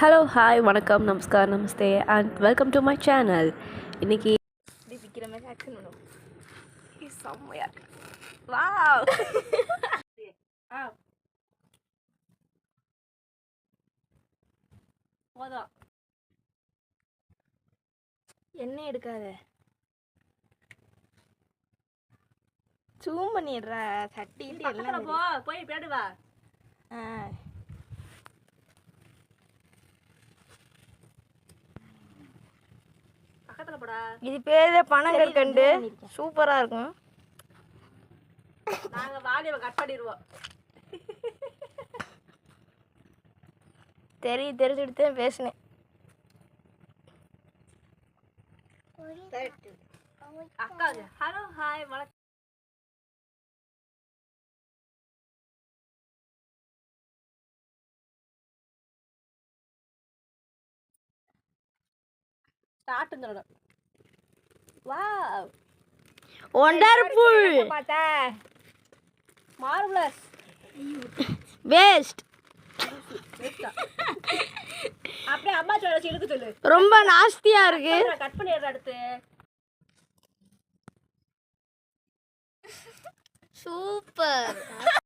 Hello hi வணக்கம் நமஸ்கார் நமஸ்தே and welcome to my channel இன்னைக்கு மாதிரி ஆக்ஷன் பண்ணும் செம்மையா வாவ் போதும். எண்ணெய் எடுக்காத. ஜூம் பண்ணிடுற சட்டி போய் பேடு வா. ஆ. பக்கத்துல போடா. இது பேர் பனங்கற்கண்டு சூப்பராக இருக்கும். நாங்க வாலியை கட் பண்ணிடுவோம். தெரிய தெரிஞ்சுட்டு தான் பேசினேன். அக்காவுக்கு ஹலோ ஹாய் வணக்கம். சொல்லணும் வாவ் ஒண்டர்ஃபுல் பார்த்தா மார்வலஸ் வேஸ்ட் அப்படியே அம்மா சொல்ல இழுக்க சொல்லு. ரொம்ப நாஸ்தியா இருக்கு. கட் பண்ணிடுற அடுத்து. சூப்பர்